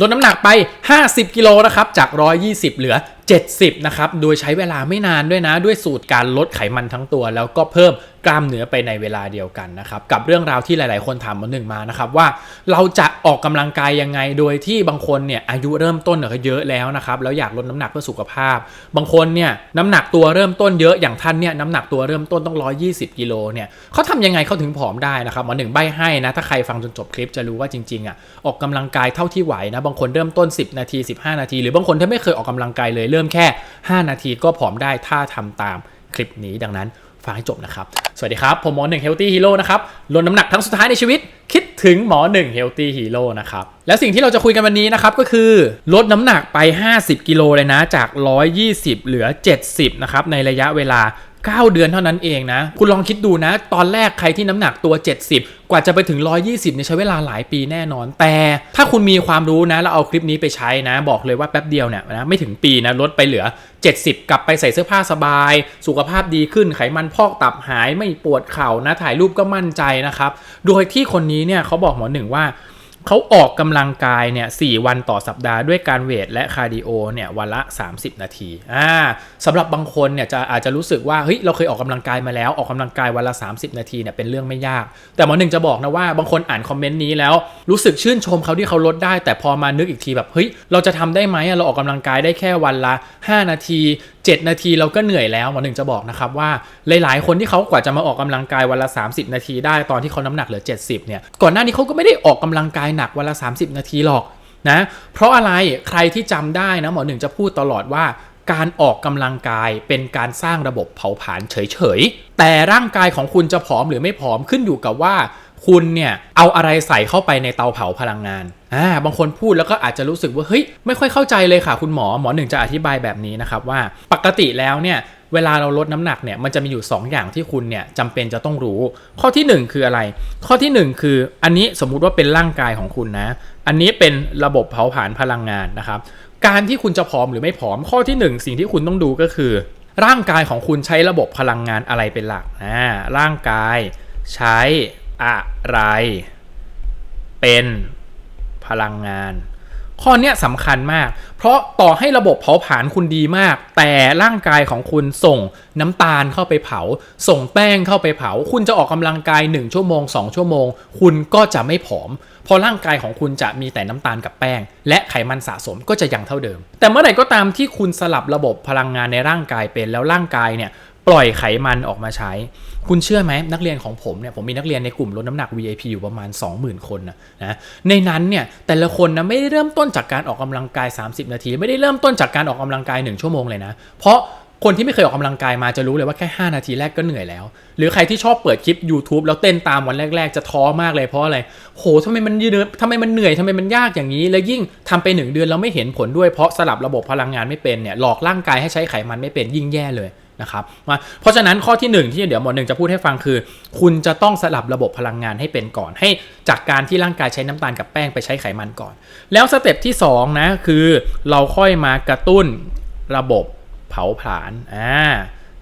ลดน้ำหนักไป 50 กิโลนะครับ จาก 120 เหลือ 70 นะครับ โดยใช้เวลาไม่นานด้วยนะ ด้วยสูตรการลดไขมันทั้งตัว แล้วก็เพิ่มกล้ามเนื้อไปในเวลาเดียวกันนะครับ กับเรื่องราวที่หลาย ๆ คนถามมาหนึ่งมานะครับว่าเราจะออกกำลังกายยังไง โดยที่บางคนเนี่ยอายุเริ่มต้นเนี่ยก็เยอะแล้วนะครับแล้วอยากลดน้ำหนักเพื่อสุขภาพ บางคนเนี่ยน้ำหนักตัวเริ่มต้นเยอะอย่างท่านเนี่ยน้ำหนักตัวเริ่มต้นต้อง 120กิโลเนี่ยเขาทำยังไงเขาถึงผอมได้นะครับหมอหนึ่งใบให้นะถ้าใครฟังจนจบคลิปจะรู้ว่าจริง ๆ อะออกกำลังกายเท่าที่ไหวนะบางคนเริ่มต้น 10 นาที 15 นาที หรือบางคนถ้าไม่เคยออกกำลังกายเลยเริ่มแค่ 5 นาทีก็ผอมได้ถ้าทำตามคลิปนี้ดังนั้นฟังให้จบนะครับ สวัสดีครับ ผมหมอหนึ่งเฮลตี้ฮีโร่นะครับลดน้ำหนักทั้งสุดท้ายในชีวิต คิดถึงหมอหนึ่งเฮลตี้ฮีโร่นะครับ และสิ่งที่เราจะคุยกันวันนี้นะครับ ก็คือ ลดน้ำหนักไป 50 กิโลเลยนะ จาก 120 เหลือ 70 นะครับ ในระยะเวลา 9 เดือนเท่านั้นเองนะ คุณลองคิดดูนะ ตอนแรกใครที่น้ำหนักตัว 70 กว่าจะไปถึง 120เนี่ยใช้เวลาหลายปีแน่นอน แต่ถ้าคุณมีความรู้นะ แล้วเอาคลิปนี้ไปใช้นะ บอกเลยว่าแป๊บเดียวเนี่ยนะไม่ถึงปีนะลดไปเหลือ 70 กลับไปใส่เสื้อผ้าสบาย สุขภาพดีขึ้นไขมันพอกตับหายไม่ปวดเข่านะ ถ่ายรูปก็มั่นใจนะครับ โดยที่คนนี้เนี่ยเขาบอกหมอหนึ่งว่า เขาออกกำลังกายเนี่ยสวันต่อสัปดาห์ด้วยการเวทและคาร์ดิโอเนี่ยวันละ 30 นาทีอ่าสำหรับบางคนเนี่ยจะอาจจะรู้สึกว่าเฮ้ยเราเคยออกกำลังกายมาแล้วออกกำลังกายวันละ 30 นาทีเนี่ยเป็นเรื่องไม่ยาก แต่หมอหนึ่งจะบอกนะว่าบางคนอ่านคอมเมนต์นี้แล้วรู้สึกชื่นชมเขาที่เขาลดได้ แต่พอมานึกอีกทีแบบเฮ้ยเราจะทำได้ไหมเราออกกำลังกายได้แค่วันละ 5 นาที 7 นาทีเราก็เหนื่อยแล้วหมอหนึ่งจะบอกนะครับว่าหลายๆ คนที่เขากว่าจะมาออกกำลังกายวันละ 30 นาทีได้ตอนที่เขาน้ำหนักเหลือ 70เนี่ยก่อนหน้านี้เขาก็ไม่ได้ออกกำลังกายหนักวันละ 30 นาทีหรอกนะเพราะอะไรใครที่จำได้นะหมอหนึ่งจะพูดตลอดว่าการออกกำลังกายเป็นการสร้างระบบเผาผลาญเฉยๆ แต่ร่างกายของคุณจะผอมหรือไม่ผอมขึ้นอยู่กับว่า คุณเนี่ยเอาอะไรใส่เข้าไปในเตาเผาพลังงานอ่าบางคนพูดแล้วก็อาจจะรู้สึกว่าเฮ้ยไม่ค่อยเข้าใจเลยค่ะ คุณหมอหมอหนึ่งจะอธิบายแบบนี้นะครับว่าปกติแล้วเนี่ยเวลาเราลดน้ำหนักเนี่ยมันจะมีอยู่ 2 อย่างที่คุณเนี่ยจำเป็นจะต้องรู้ ข้อทีหนึ่1 คืออะไร ข้อทีหนึ่1 คืออันนี้สมมุติว่าเป็นร่างกายของคุณนะ อันนี้เป็นระบบเผาผลาญพลังงานนะครับ การที่คุณจะผอมหรือไม่ผอม ข้อที่ 1 สิ่งที่คุณต้องดูก็คือ ร่างกายของคุณใช้ระบบพลังงานอะไรเป็นหลักอ่าร่างกายใช้ อะไร เป็นพลังงาน ข้อนี้สำคัญมาก เพราะต่อให้ระบบเผาผลาญคุณดีมาก แต่ร่างกายของคุณส่งน้ำตาลเข้าไปเผา ส่งแป้งเข้าไปเผา คุณจะออกกำลังกาย 1 ชั่วโมง 2 ชั่วโมง คุณก็จะไม่ผอมเพราะร่างกายของคุณจะมีแต่น้ำตาลกับแป้ง และไขมันสะสมก็จะยังเท่าเดิม แต่เมื่อไหร่ก็ตามที่คุณสลับระบบพลังงานในร่างกายเป็นแล้วร่างกายเนี่ยปล่อยไขมันออกมาใช้ คุณเชื่อไหมนักเรียนของผมเนี่ยผมมีนักเรียนในกลุ่มลดน้ำหนัก VIP อยู่ประมาณ 20,000 คนนะนะในนั้นเนี่ยแต่ละคนนะไม่ได้เริ่มต้นจากการออกกำลังกาย 30 นาที ไม่ได้เริ่มต้นจากการออกกำลังกาย 1 ชั่วโมงเลยนะ เพราะคนที่ไม่เคยออกกำลังกายมาจะรู้เลยว่าแค่ 5 นาทีแรกก็เหนื่อยแล้ว หรือใครที่ชอบเปิดคลิป YouTube แล้วเต้นตามวันแรก ๆ จะท้อมากเลยเพราะอะไร โหทำไมมันยืนทำไมมันเหนื่อยทำไมมันยากอย่างนี้ แล้วยิ่งทำไปหนึ่งเดือนแล้วไม่เห็นผลด้วยเพราะสลับระบบพลังงานไม่เป็นเนี่ยหลอกร่างกายให้ใช้ไขมันไม่เป็นยิ่งแย่เลย นะครับเพราะฉะนั้นข้อที่ 1 ที่เดี๋ยวหมอหนึ่งจะพูดให้ฟังคือ คุณจะต้องสลับระบบพลังงานให้เป็นก่อน ให้จากการที่ร่างกายใช้น้ำตาลกับแป้งไปใช้ไขมันก่อน แล้วสเต็ปที่2นะคือเราค่อยมากระตุ้นระบบเผาผลาญอ่า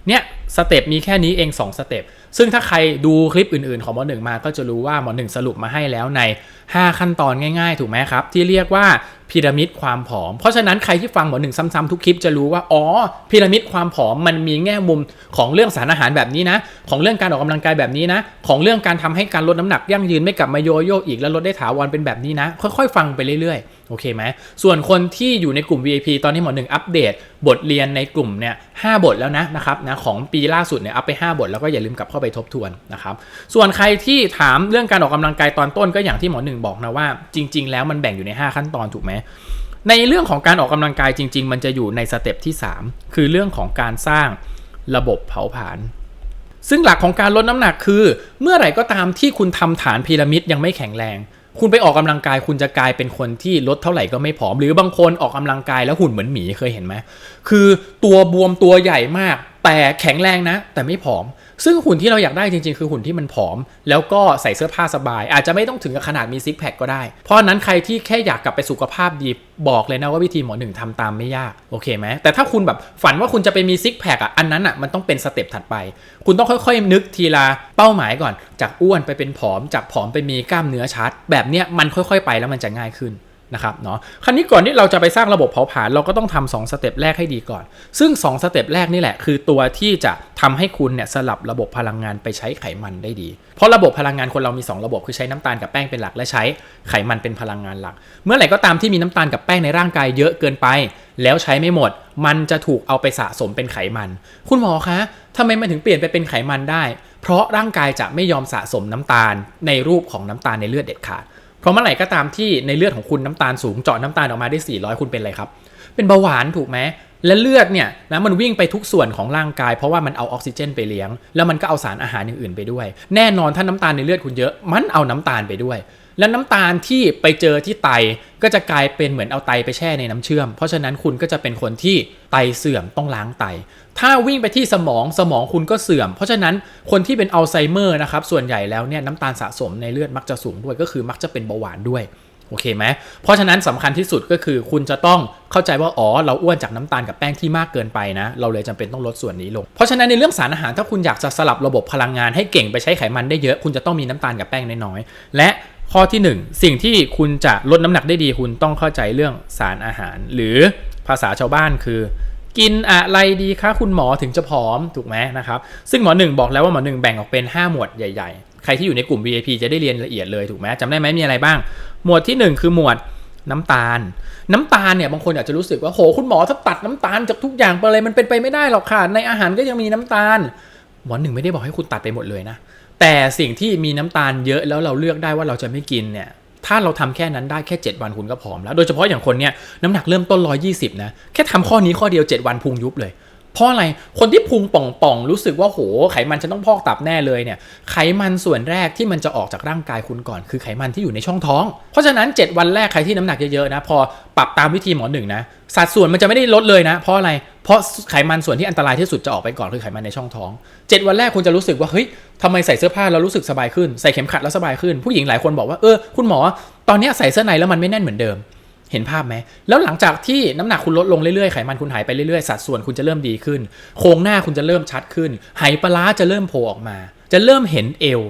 เนี่ยสเต็ปมีแค่นี้เอง2สเต็ปซึ่งถ้าใครดูคลิปอื่นๆของหมอหนึ่งมาก็จะรู้ว่าหมอหนึ่งสรุปมาให้แล้วใน 5 ขั้นตอนง่ายๆ ถูกไหมครับ ที่เรียกว่าพีระมิดความผอม เพราะฉะนั้นใครที่ฟังหมอหนึ่งซ้ำๆทุกคลิปจะรู้ว่าอ๋อพีระมิดความผอมมันมีแง่มุมของเรื่องสารอาหารแบบนี้นะ ของเรื่องการออกกำลังกายแบบนี้นะ ของเรื่องการทำให้การลดน้ำหนักยั่งยืนไม่กลับมาโยโย่อีกแล้วลดได้ถาวรเป็นแบบนี้นะ ค่อยๆ ฟังไปเรื่อยๆโอเคไหมส่วนคนที่อยู่ในกลุ่ม VIP ตอนนี้หมอหนึ่งอัปเดต บทเรียนในกลุ่มเนี่ยหบทแล้วนะนะครับนะของปีล่าสุดเนี่ยอัปไป 5 บทแล้วก็อย่าลืมกลับเข้าไปทบทวนนะครับส่วนใครที่ถามเรื่องการออกกำลังกายตอนต้นก็อย่างที่หมอหนึ่งบอกนะว่า จริง ๆ แล้วมันแบ่งอยู่ใน 5 ขั้นตอนถูกไหมในเรื่องของการออกกำลังกายจริง ๆ มันจะอยู่ในสเต็ปที่ 3 คือเรื่องของการสร้างระบบเผาผลาญซึ่งหลักของการลดน้ำหนักคือ เมื่อไหร่ก็ตามที่คุณทำฐานพีระมิดยังไม่แข็งแรง คุณไปออกกำลังกาย คุณจะกลายเป็นคนที่ลดเท่าไหร่ก็ไม่ผอม หรือบางคนออกกำลังกายแล้วหุ่นเหมือนหมีเคยเห็นไหมคือตัวบวมตัวใหญ่มาก แต่แข็งแรงนะ แต่ไม่ผอม ซึ่งหุ่นที่เราอยากได้จริงๆ คือหุ่นที่มันผอม แล้วก็ใส่เสื้อผ้าสบาย อาจจะไม่ต้องถึงกับขนาดมีซิกแพคก็ได้ เพราะนั้นใครที่แค่อยากกลับไปสุขภาพดีบอกเลยนะว่าวิธีหมอหนึ่งทำตามไม่ยาก โอเคไหมแต่ถ้าคุณแบบฝันว่าคุณจะไปมีซิกแพคอะอันนั้นอะมันต้องเป็นสเต็ปถัดไป คุณต้องค่อยๆ นึกทีละเป้าหมายก่อน จากอ้วนไปเป็นผอมจากผอมไปมีกล้ามเนื้อชัด แบบเนี้ยมันค่อยๆ ไปแล้วมันจะง่ายขึ้น นะครับเนาะคราวนี้ก่อนที่เราจะไปสร้างระบบเผาผลาญเราก็ต้องทำสองสเต็ปแรกให้ดีก่อน ซึ่ง 2 สเต็ปแรกนี่แหละ คือตัวที่จะทำให้คุณเนี่ยสลับระบบพลังงานไปใช้ไขมันได้ดี เพราะระบบพลังงานคนเรามี 2 ระบบคือใช้น้ำตาลกับแป้งเป็นหลักและใช้ไขมันเป็นพลังงานหลัก เมื่อไหร่ก็ตามที่มีน้ำตาลกับแป้งในร่างกายเยอะเกินไป แล้วใช้ไม่หมด มันจะถูกเอาไปสะสมเป็นไขมัน คุณหมอคะทำไมมันถึงเปลี่ยนไปเป็นไขมันได้ เพราะร่างกายจะไม่ยอมสะสมน้ำตาลในรูปของน้ำตาลในเลือดเด็ดขาด เพราะเมื่อไหร่ก็ตามที่ในเลือดของคุณน้ำตาลสูงเจาะน้ำตาลออกมาได้ 400 คุณเป็นอะไรครับ เป็นเบาหวานถูกไหมและเลือดเนี่ยนะมันวิ่งไปทุกส่วนของร่างกาย เพราะว่ามันเอาออกซิเจนไปเลี้ยง แล้วมันก็เอาสารอาหารอย่างอื่นไปด้วย แน่นอนถ้าน้ำตาลในเลือดคุณเยอะ มันเอาน้ำตาลไปด้วย แล้วน้ำตาลที่ไปเจอที่ไตก็จะกลายเป็นเหมือนเอาไตไปแช่ในน้ำเชื่อม เพราะฉะนั้นคุณก็จะเป็นคนที่ไตเสื่อมต้องล้างไต ถ้าวิ่งไปที่สมองสมองคุณก็เสื่อม เพราะฉะนั้นคนที่เป็นอัลไซเมอร์นะครับส่วนใหญ่แล้วเนี่ยน้ำตาลสะสมในเลือดมักจะสูงด้วยก็คือมักจะเป็นเบาหวานด้วยโอเคไหมเพราะฉะนั้นสำคัญที่สุดก็คือคุณจะต้องเข้าใจว่าอ๋อเราอ้วนจากน้ำตาลกับแป้งที่มากเกินไปนะ เราเลยจำเป็นต้องลดส่วนนี้ลง เพราะฉะนั้นในเรื่องสารอาหารถ้าคุณอยากจะสลับระบบพลังงานให้เก่งไปใช้ไขมันได้เยอะ คุณจะต้องมีน้ำตาลกับแป้งน้อยๆและ ข้อที่หนึ่งสิ่งที่คุณจะลดน้ำหนักได้ดีคุณต้องเข้าใจเรื่องสารอาหาร หรือภาษาชาวบ้านคือ กินอะไรดีคะคุณหมอถึงจะผอมถูกไหมนะครับ ซึ่งหมอหนึ่งบอกแล้วว่าหมอหนึ่งแบ่งออกเป็น 5 หมวดใหญ่ ๆ ใครที่อยู่ในกลุ่ม VIP จะได้เรียนละเอียดเลยถูกไหมจำได้ไหมมีอะไรบ้าง หมวดที่ 1 คือหมวดน้ำตาล น้ำตาลเนี่ยบางคนอาจจะรู้สึกว่าโหคุณหมอถ้าตัดน้ำตาลจากทุกอย่างไปเลยมันเป็นไปไม่ได้หรอกค่ะในอาหารก็ยังมีน้ำตาลหมอหนึ่งไม่ได้บอกให้คุณตัดไปหมดเลยนะ แต่สิ่งที่มีน้ำตาลเยอะแล้วเราเลือกได้ว่าเราจะไม่กินเนี่ยถ้าเราทำแค่นั้นได้แค่ 7 วันคุณก็ผอมแล้ว โดยเฉพาะอย่างคนเนี่ยน้ำหนักเริ่มต้น 120 นะ แค่ทำข้อนี้ข้อเดียว 7 วันพุงยุบเลย เพราะอะไรคนที่พุงป่องๆ รู้สึกว่าโหไขมันจะต้องพอกตับแน่เลยเนี่ยไขมันส่วนแรกที่มันจะออกจากร่างกายคุณก่อน คือไขมันที่อยู่ในช่องท้อง เพราะฉะนั้น 7 วันแรกใครที่น้ำหนักเยอะๆนะพอปรับตามวิธีหมอหนึ่งนะสัดส่วนมันจะไม่ได้ลดเลยนะ เพราะอะไรเพราะไขมันส่วนที่อันตรายที่สุดจะออกไปก่อนคือไขมันในช่องท้อง 7 วันแรกคุณจะรู้สึกว่าเฮ้ยทำไมใส่เสื้อผ้าแล้วรู้สึกสบายขึ้นใส่เข็มขัดแล้วสบายขึ้น ผู้หญิงหลายคนบอกว่าเออคุณหมอตอนนี้ใส่เสื้อในแล้วมันไม่แน่นเหมือนเดิม เห็นภาพไหม แล้วหลังจากที่น้ำหนักคุณลดลงเรื่อยๆ ไขมันคุณหายไปเรื่อยๆ สัดส่วนคุณจะเริ่มดีขึ้น โครงหน้าคุณจะเริ่มชัดขึ้น ไหปลาร้าจะเริ่มโผล่ออกมา จะเริ่มเห็นเอว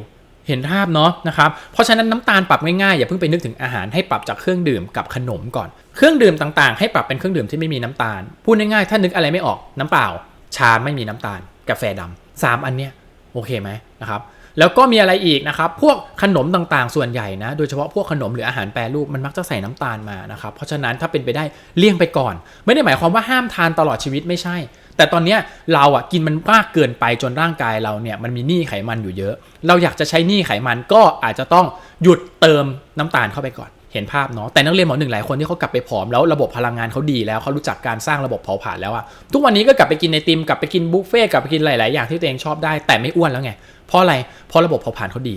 เห็นภาพเนาะนะครับ เพราะฉะนั้นน้ำตาลปรับง่ายๆ อย่าเพิ่งไปนึกถึงอาหารให้ปรับจากเครื่องดื่มกับขนมก่อน เครื่องดื่มต่างๆ ให้ปรับเป็นเครื่องดื่มที่ไม่มีน้ำตาล พูดง่ายๆ ถ้านึกอะไรไม่ออกน้ำเปล่า ชาไม่มีน้ำตาล กาแฟดำสามอันเนี้ยโอเคไหมนะครับ แล้วก็มีอะไรอีกนะครับ พวกขนมต่างๆ ส่วนใหญ่นะ โดยเฉพาะพวกขนมหรืออาหารแปรรูปมันมักจะใส่น้ำตาลมานะครับ เพราะฉะนั้นถ้าเป็นไปได้เลี่ยงไปก่อน ไม่ได้หมายความว่าห้ามทานตลอดชีวิตไม่ใช่ แต่ตอนนี้เราอะกินมันมากเกินไปจนร่างกายเราเนี่ยมันมีหนี้ไขมันอยู่เยอะ เราอยากจะใช้หนี้ไขมันก็อาจจะต้องหยุดเติมน้ำตาลเข้าไปก่อนเห็นภาพเนาะแต่นักเรียนหมอหนึ่งหลายคนที่เขากลับไปผอมแล้วระบบพลังงานเขาดีแล้วเขารู้จักการสร้างระบบเผาผลาญแล้วอะทุกวันนี้ก็กลับไปกินในติมกลับไปกินบุฟเฟ่กลับไปกินหลาย ๆ อย่างที่ตัวเองชอบได้แต่ไม่อ้วนแล้วไง เพราะอะไรเพราะระบบเผาผลาญเขาดี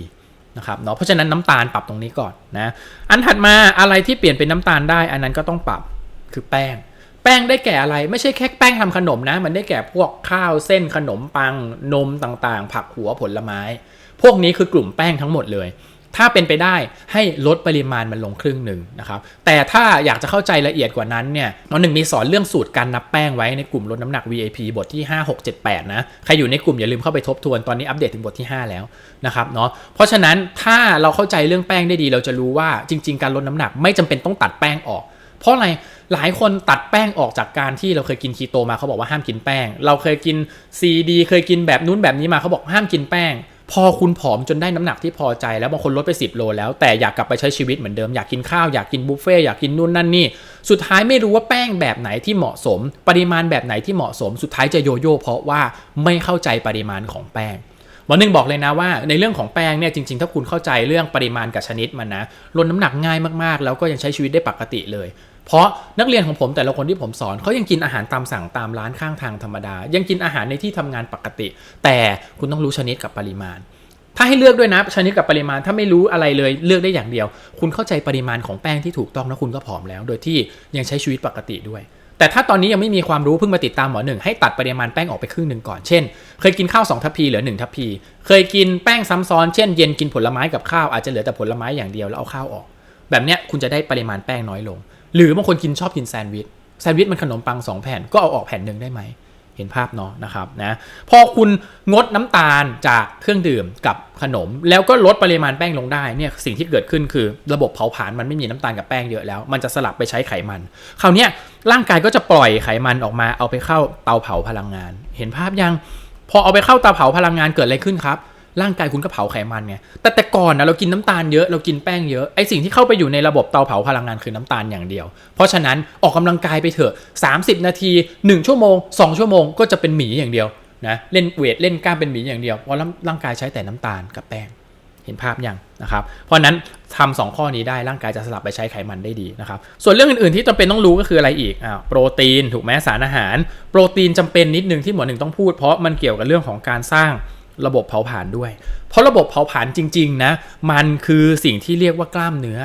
นะครับเนาะเพราะฉะนั้นน้ำตาลปรับตรงนี้ก่อนนะอันถัดมาอะไรที่เปลี่ยนเป็นน้ำตาลได้ อันนั้นก็ต้องปรับคือแป้ง แป้งได้แก่อะไรไม่ใช่แค่แป้งทำขนมนะ มันได้แก่พวกข้าวเส้นขนมปังนมต่างๆ ผักหัวผลไม้ พวกนี้คือกลุ่มแป้งทั้งหมดเลย ถ้าเป็นไปได้ให้ลดปริมาณมันลงครึ่งหนึ่งนะครับแต่ถ้าอยากจะเข้าใจละเอียดกว่านั้นเนี่ยหมอหนึ่งมีสอนเรื่องสูตรการนับแป้งไว้ในกลุ่มลดน้ำหนัก VIP บทที่ 5 6 7 8 นะใครอยู่ในกลุ่มอย่าลืมเข้าไปทบทวนตอนนี้อัปเดตถึงบทที่ 5 แล้วนะครับเนาะเพราะฉะนั้นถ้าเราเข้าใจเรื่องแป้งได้ดี เราจะรู้ว่าจริง ๆ การลดน้ำหนักไม่จำเป็นต้องตัดแป้งออก เพราะอะไรหลายคนตัดแป้งออกจากการที่เราเคยกินคีโตมาเขาบอกว่าห้ามกินแป้ง เราเคยกินซีดีเคยกินแบบนู้นแบบนี้มาเขาบอกห้ามกินแป้ง พอคุณผอมจนได้น้ำหนักที่พอใจแล้วบางคนลดไป 10 โลแล้วแต่อยากกลับไปใช้ชีวิตเหมือนเดิมอยากกินข้าวอยากกินบุฟเฟ่อยากกินนู่นนั่นนี่ สุดท้ายไม่รู้ว่าแป้งแบบไหนที่เหมาะสม ปริมาณแบบไหนที่เหมาะสม สุดท้ายจะโยโย่เพราะว่าไม่เข้าใจปริมาณของแป้ง หมอหนึ่งบอกเลยนะว่าในเรื่องของแป้งเนี่ยจริงๆ ถ้าคุณเข้าใจเรื่องปริมาณกับชนิดมันนะลดน้ำหนักง่ายมากๆ แล้วก็ยังใช้ชีวิตได้ปกติเลย เพราะนักเรียนของผมแต่ละคนที่ผมสอนเขายังกินอาหารตามสั่งตามร้านข้างทางธรรมดา ยังกินอาหารในที่ทำงานปกติ แต่คุณต้องรู้ชนิดกับปริมาณถ้าให้เลือกด้วยนะชนิดกับปริมาณถ้าไม่รู้อะไรเลยเลือกได้อย่างเดียว คุณเข้าใจปริมาณของแป้งที่ถูกต้องแล้วคุณก็ผอมแล้ว โดยที่ยังใช้ชีวิตปกติด้วย แต่ถ้าตอนนี้ยังไม่มีความรู้เพิ่งมาติดตามหมอหนึ่งให้ตัดปริมาณแป้งออกไปครึ่งหนึ่งก่อน เช่น เคยกินข้าว2ทัพพีเหลือ1ทัพพี เคยกินแป้งซ้ำซ้อน เช่น เย็นกินผลไม้กับข้าวอาจจะเหลือแต่ผลไม้อย่างเดียวแล้วเอาข้าวออก แบบเนี้ยคุณจะได้ปริมาณแป้งน้อยลง หรือบางคนกินชอบกินแซนด์วิช แซนด์วิชมันขนมปัง2แผ่นก็เอาออกแผ่นหนึ่งได้ไหม เห็นภาพเนาะนะครับนะพอคุณงดน้ำตาลจากเครื่องดื่มกับขนม แล้วก็ลดปริมาณแป้งลงได้เนี่ยสิ่งที่เกิดขึ้นคือระบบเผาผลาญมันไม่มีน้ำตาลกับแป้งเยอะแล้ว มันจะสลับไปใช้ไขมัน คราวนี้ร่างกายก็จะปล่อยไขมันออกมาเอาไปเข้าเตาเผาพลังงาน เห็นภาพยัง พอเอาไปเข้าเตาเผาพลังงานเกิดอะไรขึ้นครับ ร่างกายคุณก็เผาไขมันไงแต่แต่ก่อนนะเรากินน้ำตาลเยอะเรากินแป้งเยอะไอสิ่งที่เข้าไปอยู่ในระบบเตาเผาพลังงานคือน้ำตาลอย่างเดียว เพราะฉะนั้นออกกำลังกายไปเถอะ 30 นาที 1 ชั่วโมง 2 ชั่วโมงก็จะเป็นหมีอย่างเดียวนะเล่นเวทเล่นกล้ามเป็นหมีอย่างเดียวเพราะร่างกายใช้แต่น้ำตาลกับแป้งเห็นภาพยังนะครับ เพราะฉะนั้นทำสองข้อนี้ได้ร่างกายจะสลับไปใช้ไขมันได้ดีนะครับ ส่วนเรื่องอื่นๆที่จำเป็นต้องรู้ก็คืออะไรอีกอ่าโปรตีน ถูกไหมสารอาหาร โปรตีนจำเป็นนิดนึงที่หมอหนึ่งต้องพูดเพราะมันเกี่ยวกับเรื่องของการสร้าง ระบบเผาผลาญด้วย เพราะระบบเผาผลาญจริงๆนะมันคือสิ่งที่เรียกว่ากล้ามเนื้อ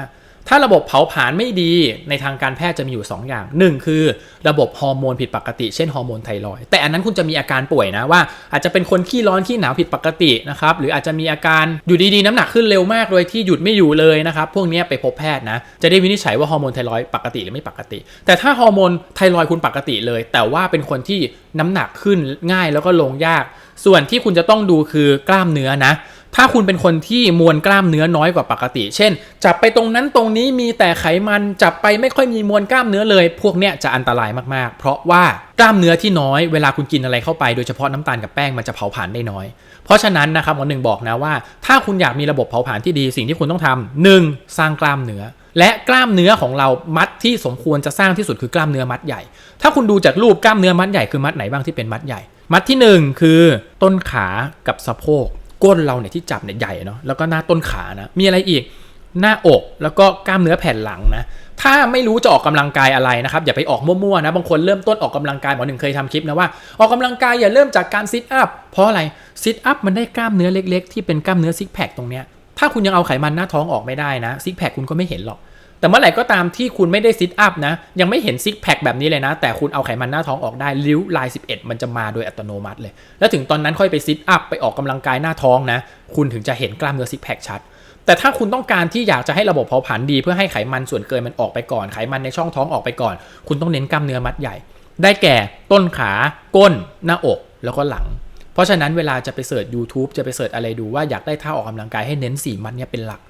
ถ้าระบบเผาผลาญไม่ดีในทางการแพทย์จะมีอยู่ 2 อย่าง 1 คือระบบฮอร์โมนผิดปกติ เช่นฮอร์โมนไทรอยแต่อันนั้นคุณจะมีอาการป่วยนะว่า อาจจะเป็นคนขี้ร้อนขี้หนาวผิดปกตินะครับหรืออาจจะมีอาการอยู่ดีๆ น้ำหนักขึ้นเร็วมากโดยที่หยุดไม่อยู่เลยนะครับพวกนี้ไปพบแพทย์นะจะได้วินิจฉัยว่าฮอร์โมนไทรอยปกติหรือไม่ปกติ แต่ถ้าฮอร์โมนไทรอยคุณปกติเลย แต่ว่าเป็นคนที่น้ำหนักขึ้นง่ายแล้วก็ลงยาก ส่วนที่คุณจะต้องดูคือกล้ามเนื้อนะ ถ้าคุณเป็นคนที่มวลกล้ามเนื้อน้อยกว่าปกติ เช่น จับไปตรงนั้นตรงนี้มีแต่ไขมัน จับไปไม่ค่อยมีมวลกล้ามเนื้อเลย พวกเนี้ยจะอันตรายมากๆ เพราะว่ากล้ามเนื้อที่น้อยเวลาคุณกินอะไรเข้าไปโดยเฉพาะน้ำตาลกับแป้งมันจะเผาผลาญได้น้อย เพราะฉะนั้นนะครับหมอหนึ่งบอกนะว่า ถ้าคุณอยากมีระบบเผาผลาญที่ดีสิ่งที่คุณต้องทำหนึ่งสร้างกล้ามเนื้อและกล้ามเนื้อของเรามัดที่สมควรจะสร้างที่สุดคือกล้ามเนื้อมัดใหญ่ ถ้าคุณดูจากรูปกล้ามเนื้อมัดใหญ่คือมัดไหนบ้างที่เป็นมัดใหญ่ มัดที่หนึ่งคือต้นขากับสะโพกก้นเราเนี่ยที่จับเนี่ยใหญ่เนาะแล้วก็หน้าต้นขานะมีอะไรอีกหน้าอกแล้วก็กล้ามเนื้อแผ่นหลังนะถ้าไม่รู้จะออกกำลังกายอะไรนะครับอย่าไปออกมั่วๆนะบางคนเริ่มต้นออกกำลังกายหมอหนึ่งเคยทำคลิปนะว่าออกกำลังกายอย่าเริ่มจากการซิทอัพเพราะอะไรซิทอัพมันได้กล้ามเนื้อเล็ก ๆ ที่เป็นกล้ามเนื้อซิกแพคตรงเนี้ยถ้าคุณยังเอาไขมันหน้าท้องออกไม่ได้นะซิกแพคคุณก็ไม่เห็นหรอก แต่เมื่อไหร่ก็ตามที่คุณไม่ได้ซิทอัพนะ ยังไม่เห็นซิกแพคแบบนี้เลยนะ แต่คุณเอาไขมันหน้าท้องออกได้ริ้วลาย 11 มันจะมาโดยอัตโนมัติเลย แล้วถึงตอนนั้นค่อยไปซิทอัพไปออกกำลังกายหน้าท้องนะ คุณถึงจะเห็นกล้ามเนื้อซิกแพคชัด แต่ถ้าคุณต้องการที่อยากจะให้ระบบเผาผลาญดี เพื่อให้ไขมันส่วนเกินมันออกไปก่อน ไขมันในช่องท้องออกไปก่อน คุณต้องเน้นกล้ามเนื้อมัดใหญ่ ได้แก่ต้นขา ก้น หน้าอก แล้วก็หลัง เพราะฉะนั้นเวลาจะไปเสิร์ช YouTube จะไปเสิร์ชอะไรดูว่าอยากได้ท่าออกกำลังกายให้เน้นสี่มัดเนี่ยเป็นหลัก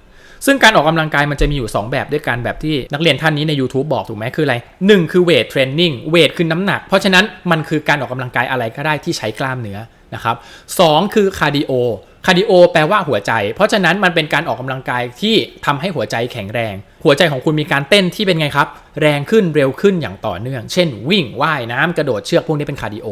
ซึ่งการออกกำลังกายมันจะมีอยู่ 2 แบบด้วยกันแบบที่นักเรียนท่านนี้ใน YouTube บอกถูกไหมคืออะไร 1 คือเวทเทรนนิ่งเวทคือน้ำหนัก เพราะฉะนั้นมันคือการออกกำลังกายอะไรก็ได้ที่ใช้กล้ามเนื้อนะครับสองคือคาร์ดิโอ คาร์ดิโอแปลว่าหัวใจ เพราะฉะนั้นมันเป็นการออกกำลังกายที่ทำให้หัวใจแข็งแรง หัวใจของคุณมีการเต้นที่เป็นไงครับ แรงขึ้นเร็วขึ้นอย่างต่อเนื่อง เช่น วิ่งว่ายน้ำกระโดดเชือกพวกนี้เป็นคาร์ดิโอ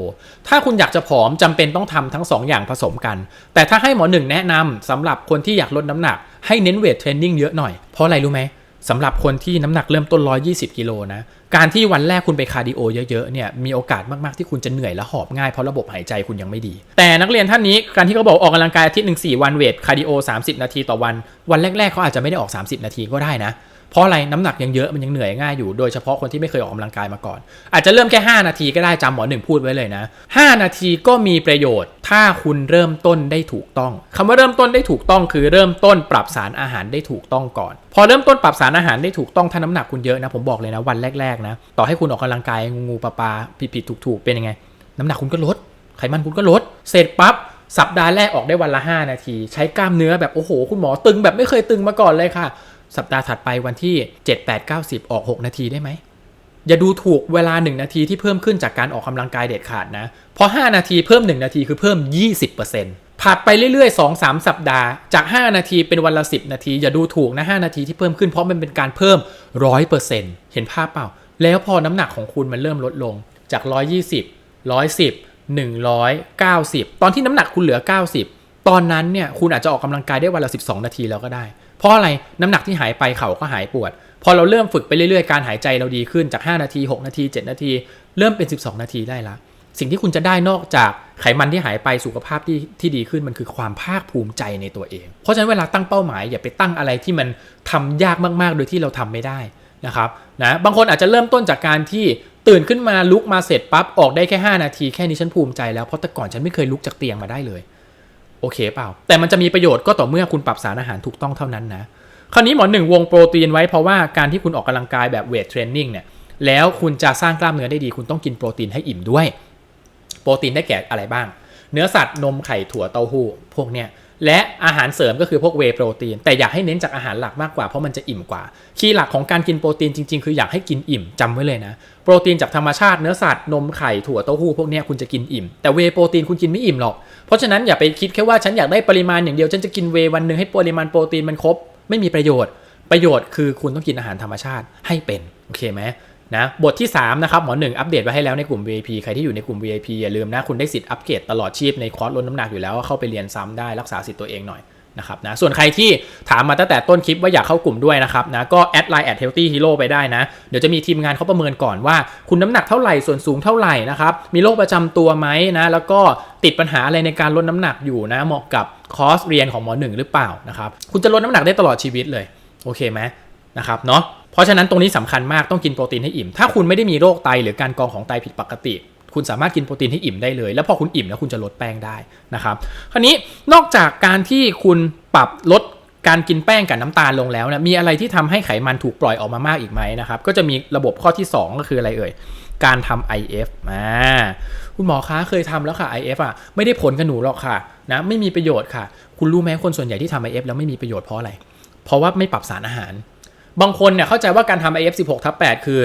ถ้าคุณอยากจะผอมจำเป็นต้องทำทั้งสองอย่างผสมกัน แต่ถ้าให้หมอหนึ่งแนะนำสำหรับคนที่อยากลดน้ำหนัก ให้เน้นเวทเทรนนิ่งเยอะหน่อย เพราะอะไรรู้ไหม สำหรับคนที่น้ำหนักเริ่มต้น 120 กิโลนะ การที่วันแรกคุณไปคาร์ดิโอเยอะๆ เนี่ย มีโอกาสมากๆ ที่คุณจะเหนื่อยและหอบง่ายเพราะระบบหายใจคุณยังไม่ดี แต่นักเรียนท่านนี้ การที่เขาบอกออกกำลังกายอาทิตย์หนึ่งสี่วันเวทคาร์ดิโอ 30 นาทีต่อวัน วันแรกๆเขาอาจจะไม่ได้ออก 30 นาทีก็ได้นะ เพราะอะไรน้ำหนักยังเยอะมันยังเหนื่อยง่ายอยู่โดยเฉพาะคนที่ไม่เคยออกกำลังกายมาก่อน อาจจะเริ่มแค่ 5 นาทีก็ได้จำหมอหนึ่งพูดไว้เลยนะ 5 นาทีก็มีประโยชน์ ถ้าคุณเริ่มต้นได้ถูกต้องคำว่าเริ่มต้นได้ถูกต้องคือเริ่มต้นปรับสารอาหารได้ถูกต้องก่อน พอเริ่มต้นปรับสารอาหารได้ถูกต้องถ้าน้ำหนักคุณเยอะนะผมบอกเลยนะวันแรกๆนะต่อให้คุณออกกำลังกายงูปลาปลาผิดๆถูกๆเป็นยังไง น้ำหนักคุณก็ลด ไขมันคุณก็ลด เสร็จปั๊บสัปดาห์แรกออกได้วันละ 5 นาที ใช้กล้ามเนื้อแบบโอ้โห คุณหมอตึงแบบไม่เคยตึงมาก่อนเลยค่ะ สัปดาห์ถัดไปวันที่ 7 8 9 10 ออก 6 นาทีได้ไหม อย่าดูถูกเวลา 1 นาทีที่เพิ่มขึ้นจากการออกกำลังกายเด็ดขาดนะ เพราะ 5 นาทีเพิ่ม 1 นาทีคือเพิ่ม 20%ผัดไปเรื่อย ๆ 2-3 สัปดาห์ จาก 5 นาทีเป็นวันละ 10 นาที อย่าดูถูกนะ 5 นาทีที่เพิ่มขึ้นเพราะมันเป็นการเพิ่ม 100%เห็นภาพเปล่า แล้วพอน้ำหนักของคุณมันเริ่มลดลงจาก 120 110 190 ตอนที่น้ำหนักคุณเหลือ 90 ตอนนั้นเนี่ยคุณอาจจะออกกำลังกายได้วันละ 12 นาทีแล้วก็ได้ เพราะอะไรน้ำหนักที่หายไปเข่าก็หายปวด พอเราเริ่มฝึกไปเรื่อยๆ การหายใจเราดีขึ้นจาก 5 นาที 6 นาที 7 นาที เริ่มเป็น 12 นาทีได้ละ สิ่งที่คุณจะได้นอกจากไขมันที่หายไปสุขภาพที่ที่ดีขึ้นมันคือความภาคภูมิใจในตัวเอง เพราะฉะนั้นเวลาตั้งเป้าหมายอย่าไปตั้งอะไรที่มันทำยากมากๆ โดยที่เราทำไม่ได้นะครับนะบางคนอาจจะเริ่มต้นจากการที่ตื่นขึ้นมาลุกมาเสร็จปั๊บออกได้แค่ 5 นาทีแค่นี้ฉันภูมิใจแล้วเพราะแต่ก่อนฉันไม่เคยลุกจากเตียงมาได้เลย โอเคเปล่า แต่มันจะมีประโยชน์ก็ต่อเมื่อคุณปรับสารอาหารถูกต้องเท่านั้นนะคราวนี้หมอหนึ่งวงโปรตีนไว้เพราะว่าการที่คุณออกกำลังกายแบบเวทเทรนนิ่งเนี่ยแล้วคุณจะสร้างกล้ามเนื้อได้ดี คุณต้องกินโปรตีนให้อิ่มด้วย โปรตีนได้แก่อะไรบ้าง เนื้อสัตว์นมไข่ถั่วเต้าหู้พวกเนี้ย และอาหารเสริมก็คือพวกเวโปรตีน แต่อยากให้เน้นจากอาหารหลักมากกว่าเพราะมันจะอิ่มกว่า คีย์หลักของการกินโปรตีนจริง ๆ คืออยากให้กินอิ่มจำไว้เลยนะ โปรตีนจากธรรมชาติเนื้อสัตว์นมไข่ถั่วเต้าหู้พวกนี้คุณจะกินอิ่ม แต่เวโปรตีนคุณกินไม่อิ่มหรอก เพราะฉะนั้นอย่าไปคิดแค่ว่าฉันอยากได้ปริมาณอย่างเดียวฉันจะกินเววันหนึ่งให้ปริมาณโปรตีนมันครบ ไม่มีประโยชน์ ประโยชน์คือคุณต้องกินอาหารธรรมชาติให้เป็นโอเคไหม นะบทที่3นะครับหมอหนึ่งอัปเดตไว้ให้แล้วในกลุ่ม VIP ใครที่อยู่ในกลุ่ม VIP อย่าลืมนะคุณได้สิทธิ์อัปเกรดตลอดชีพในคอร์สลดน้ำหนักอยู่แล้วเข้าไปเรียนซ้ำได้รักษาสิทธิ์ตัวเองหน่อยนะครับนะส่วนใครที่ถามมาตั้งแต่ต้นคลิปว่าอยากเข้ากลุ่มด้วยนะครับนะก็แอดไลน์แอดเฮลตี้ฮีโร่ไปได้นะ เดี๋ยวจะมีทีมงานเขาประเมินก่อนว่า คุณน้ำหนักเท่าไหร่ส่วนสูงเท่าไหร่นะครับมีโรคประจำตัวไหมนะแล้วก็ติดปัญหาอะไรในการลดน้ำหนักอยู่นะเหมาะกับคอร์สเรียนของหมอหนึ่งหรือเปล่านะครับคุณจะลดน้ำหนักได้ตลอดชีวิตเลยโอเคไหมนะครับเนาะ เพราะฉะนั้นตรงนี้สำคัญมากต้องกินโปรตีนให้อิ่ม ถ้าคุณไม่ได้มีโรคไตหรือการกรองของไตผิดปกติ คุณสามารถกินโปรตีนให้อิ่มได้เลย แล้วพอคุณอิ่มแล้วคุณจะลดแป้งได้นะครับ คราวนี้นอกจากการที่คุณปรับลดการกินแป้งกับน้ำตาลลงแล้วนะมีอะไรที่ทำให้ไขมันถูกปล่อยออกมามากอีกไหมนะครับ ก็จะมีระบบข้อที่ 2 ก็คืออะไรเอ่ย การทำ IF อ่าคุณหมอคะเคยทำแล้วค่ะ IF อะไม่ได้ผลกับหนูหรอกค่ะนะไม่มีประโยชน์ค่ะ คุณรู้ไหมคนส่วนใหญ่ที่ทำ IF แล้วไม่มีประโยชน์เพราะอะไร เพราะว่าไม่ปรับสารอาหาร บางคนเนี่ยเข้าใจว่าการทำ IF 16ทับ8คือ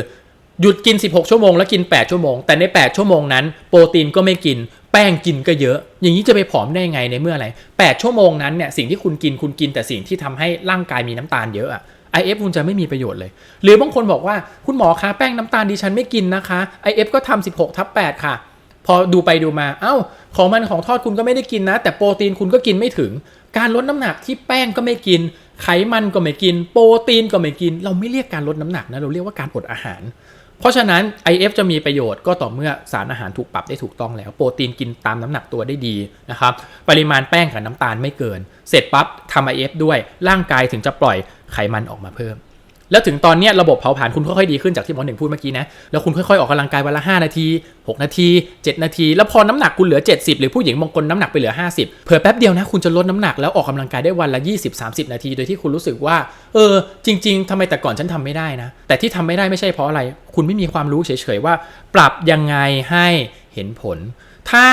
หยุดกิน 16 ชั่วโมงแล้วกิน 8 ชั่วโมง แต่ใน 8 ชั่วโมงนั้น โปรตีนก็ไม่กิน แป้งกินก็เยอะ อย่างนี้จะไปผอมได้ไงในเมื่ออะไร 8 ชั่วโมงนั้นเนี่ยสิ่งที่คุณกินคุณกินแต่สิ่งที่ทำให้ร่างกายมีน้ำตาลเยอะอะ IF คุณจะไม่มีประโยชน์เลย หรือบางคนบอกว่าคุณหมอคะแป้งน้ำตาลดิฉันไม่กินนะคะ IF ก็ทำ16ทับ8ค่ะ พอดูไปดูมาเอ้า ของมันของทอดคุณก็ไม่ได้กินนะ แต่โปรตีนคุณก็กินไม่ถึง การลดน้ำหนักที่แป้งก็ไม่กิน ไขมันก็ไม่กิน โปรตีนก็ไม่กิน เราไม่เรียกการลดน้ำหนักนะ เราเรียกว่าการอดอาหาร เพราะฉะนั้น IF จะมีประโยชน์ก็ต่อเมื่อสารอาหารถูกปรับได้ถูกต้องแล้ว โปรตีนกินตามน้ำหนักตัวได้ดีนะครับ ปริมาณแป้งกับน้ำตาลไม่เกิน เสร็จปั๊บทำ IF ด้วย ร่างกายถึงจะปล่อยไขมันออกมาเพิ่ม แล้วถึงตอนนี้ระบบเผาผลาญคุณค่อยๆดีขึ้นจากที่หมอหนึ่งพูดเมื่อกี้นะ แล้วคุณค่อยๆออกกำลังกายวันละ 5 นาที 6 นาที 7 นาที แล้วพอน้ำหนักคุณเหลือ 70 หรือผู้หญิงบางคนน้ำหนักไปเหลือ 50 เผื่อแป๊บเดียวนะ คุณจะลดน้ำหนักแล้วออกกำลังกายได้วันละ 20-30 นาที โดยที่คุณรู้สึกว่า เออ จริง ๆทำไมแต่ก่อนฉันทำไม่ได้นะ แต่ที่ทำไม่ได้ไม่ใช่เพราะอะไร คุณไม่มีความรู้เฉยๆว่า ปรับยังไงให้เห็นผล ถ้า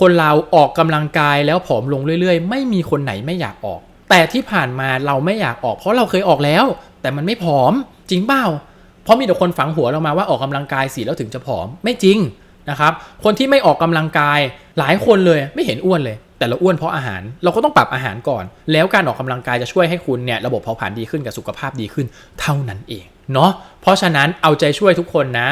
คนเราออกกำลังกายแล้วผอมลงเรื่อย ๆ ไม่มีคนไหนไม่อยากออกแต่ที่ผ่านมาเราไม่อยากออกเพราะเราเคยออกแล้ว แต่มันไม่ผอมจริงเปล่าเพราะมีแต่คนฝังหัวเรามาว่าออกกำลังกายสิแล้วถึงจะผอมไม่จริงนะครับ คนที่ไม่ออกกำลังกายหลายคนเลยไม่เห็นอ้วนเลย แต่เราอ้วนเพราะอาหาร เราก็ต้องปรับอาหารก่อน แล้วการออกกำลังกายจะช่วยให้คุณเนี่ยระบบเผาผลาญดีขึ้นกับสุขภาพดีขึ้นเท่านั้นเองเนาะเพราะฉะนั้นเอาใจช่วยทุกคนนะ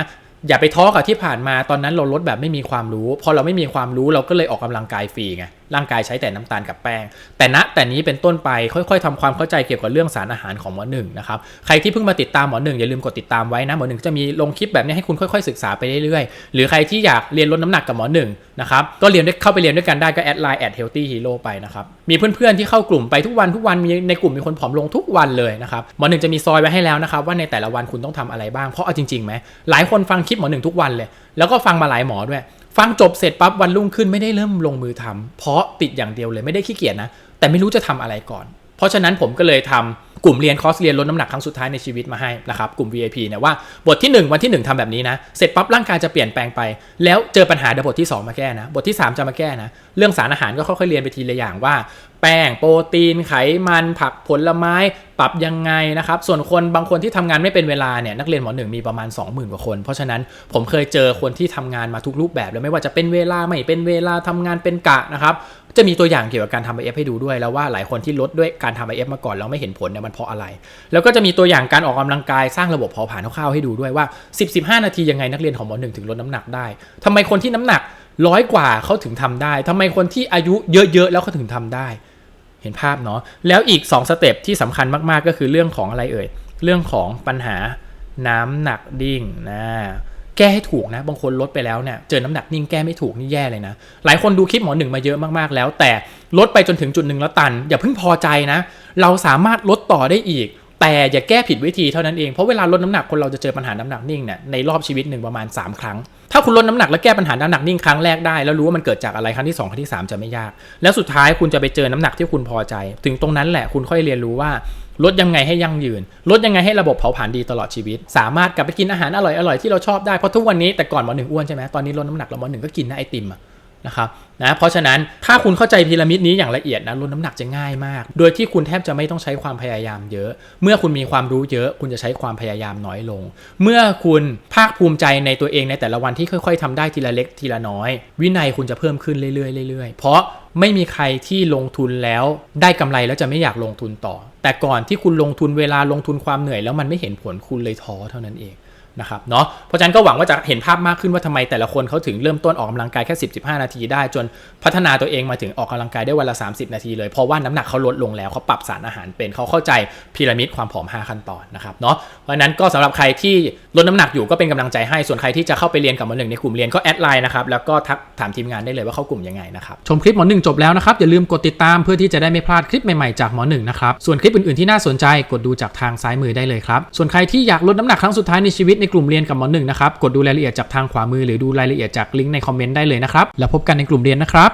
อย่าไปท้อกับที่ผ่านมาตอนนั้นเราลดแบบไม่มีความรู้ พอเราไม่มีความรู้เราก็เลยออกกำลังกายฟรีไง ร่างกายใช้แต่น้ำตาลกับแป้ง แต่ณแต่นี้เป็นต้นไปค่อยๆทำความเข้าใจเกี่ยวกับเรื่องสารอาหารของหมอหนึ่งนะครับใครที่เพิ่งมาติดตามหมอหนึ่งอย่าลืมกดติดตามไว้นะหมอหนึ่งจะมีลงคลิปแบบนี้ให้คุณค่อยๆศึกษาไปเรื่อยๆ หรือใครที่อยากเรียนลดน้ำหนักกับหมอหนึ่งนะครับก็เรียนด้วยเข้าไปเรียนด้วยกันได้ก็แอดไลน์แอดเฮลตี้ฮีโร่ไปนะครับมีเพื่อนๆที่เข้ากลุ่มไปทุกวันทุกวันมีในกลุ่มมีคนผอมลงทุกวันเลยนะครับหมอหนึ่งจะมีซอยไว้ให้แล้วนะครับว่าในแต่ละวันคุณต้องทำอะไรบ้างเพราะเอาจริงๆไหมหลายคนฟังคลิปหมอหนึ่งทุกวันเลย แล้วก็ฟังมาหลายหมอด้วย ฟังจบเสร็จปั๊บวันรุ่งขึ้นไม่ได้เริ่มลงมือทำเพราะติดอย่างเดียวเลยไม่ได้ขี้เกียจนะ แต่ไม่รู้จะทำอะไรก่อน เพราะฉะนั้นผมก็เลยทำกลุ่มเรียนคอร์สเรียนลดน้ำหนักครั้งสุดท้ายในชีวิตมาให้นะครับกลุ่ม VIP เนี่ยว่าบทที่ 1 วันที่ 1ทำแบบนี้นะเสร็จปั๊บร่างกายจะเปลี่ยนแปลงไป แล้วเจอปัญหาเดี๋ยวบทที่ 2 มาแก้นะ บทที่ 3 จะมาแก้นะ เรื่องสารอาหารก็ค่อยๆเรียนไปทีละอย่างว่าแป้งโปรตีนไขมันผักผลไม้ปรับยังไงนะครับ ส่วนคนบางคนที่ทำงานไม่เป็นเวลาเนี่ยนักเรียนหมอหนึ่งมีประมาณ 20,000 กว่าคน เพราะฉะนั้นผมเคยเจอคนที่ทำงานมาทุกรูปแบบแล้วไม่ว่าจะเป็นเวลาไม่เป็นเวลาทำงานเป็นกะนะครับจะมีตัวอย่างเกี่ยวกับการทำ IF ให้ดูด้วย แล้วว่าหลายคนที่ลดด้วยการทำ IF มาก่อนแล้วไม่เห็นผลเนี่ยมันเพราะอะไร แล้วก็จะมีตัวอย่างการออกกำลังกายสร้างระบบเผาผลาญคร่าวๆให้ดูด้วยว่า 10-15 นาทียังไงนักเรียนของหมอหนึ่งถึงลดน้ำหนักได้ทำไมคนที่น้ำหนัก ร้อยกว่าเขาถึงทำได้ทำไมคนที่อายุเยอะๆแล้วเขาถึงทำได้ เห็นภาพเนาะแล้วอีก 2 สเต็ปที่สำคัญมากๆก็คือเรื่องของอะไรเอ่ยเรื่องของปัญหาน้ำหนักดิ่งนะแก้ให้ถูกนะ บางคนลดไปแล้วเนี่ยเจอน้ำหนักนิ่งแก้ไม่ถูกนี่แย่เลยนะ หลายคนดูคลิปหมอหนึ่งมาเยอะมากๆแล้ว แต่ลดไปจนถึงจุดหนึ่งแล้วตัน อย่าเพิ่งพอใจนะ เราสามารถลดต่อได้อีก แต่อย่าแก้ผิดวิธีเท่านั้นเอง เพราะเวลาลดน้ำหนักคนเราจะเจอปัญหาน้ำหนักนิ่งเนี่ยในรอบชีวิตหนึ่งประมาณ 3 ครั้ง ถ้าคุณลดน้ำหนักแล้วแก้ปัญหาน้ำหนักนิ่งครั้งแรกได้แล้วรู้ว่ามันเกิดจากอะไรครั้งที่ 2 ครั้งที่ 3 จะไม่ยาก แล้วสุดท้ายคุณจะไปเจอน้ำหนักที่คุณพอใจ ถึงตรงนั้นแหละคุณค่อยเรียนรู้ว่าลดยังไงให้ยั่งยืน ลดยังไงให้ระบบเผาผลาญดีตลอดชีวิต สามารถกลับไปกินอาหารอร่อยๆที่เราชอบได้เพราะทุกวันนี้แต่ก่อนหมอหนึ่งอ้วนใช่ไหมตอนนี้ลดน้ำหนักแล้วหมอหนึ่งก็กินนะไอติมอะ นะครับนะเพราะฉะนั้นถ้าคุณเข้าใจพีระมิดนี้อย่างละเอียดนะลดน้ำหนักจะง่ายมาก โดยที่คุณแทบจะไม่ต้องใช้ความพยายามเยอะ เมื่อคุณมีความรู้เยอะ คุณจะใช้ความพยายามน้อยลง เมื่อคุณภาคภูมิใจในตัวเองในแต่ละวันที่ค่อย ๆทำได้ทีละเล็กทีละน้อย วินัยคุณจะเพิ่มขึ้นเรื่อยๆเรื่อยๆ เพราะไม่มีใครที่ลงทุนแล้วได้กำไรแล้วจะไม่อยากลงทุนต่อ แต่ก่อนที่คุณลงทุนเวลาลงทุนความเหนื่อยแล้วมันไม่เห็นผลคุณเลยท้อเท่านั้นเอง นะครับเนาะเพราะฉะนั้นก็หวังว่าจะเห็นภาพมากขึ้นว่าทำไมแต่ละคนเขาถึงเริ่มต้นออกกำลังกายแค่ 10-15 นาทีได้ จนพัฒนาตัวเองมาถึงออกกำลังกายได้วันละ 30 นาทีเลยเพราะว่าน้ำหนักเขาลดลงแล้วเขาปรับสารอาหารเป็นเขาเข้าใจพีระมิดความผอม 5 ขั้นตอนนะครับเนาะเพราะนั้นก็สำหรับใครที่ลดน้ำหนักอยู่ก็เป็นกำลังใจให้ส่วนใครที่จะเข้าไปเรียนกับหมอหนึ่งในกลุ่มเรียนก็แอดไลน์นะครับแล้วก็ทักถามทีมงานได้เลยว่าเข้ากลุ่มยังไงนะครับชมคลิปหมอหนึ่งจบแล้วนะครับอย่าลืมกดติดตามเพื่อที่จะได้ไม่พลาดคลิปใหม่ๆจากหมอหนึ่งนะครับส่วนคลิปอื่นๆที่น่าสนใจกดดูจากทางซ้ายมือได้เลยครับส่วนใครที่อยากลดน้ำหนักครั้งสุดท้ายในชีวิตในกลุ่มเรียนกับหมอหนึ่งนะครับ กดดูรายละเอียดจากทางขวามือ หรือดูรายละเอียดจากลิงก์ในคอมเมนต์ได้เลยนะครับ แล้วพบกันในกลุ่มเรียนนะครับ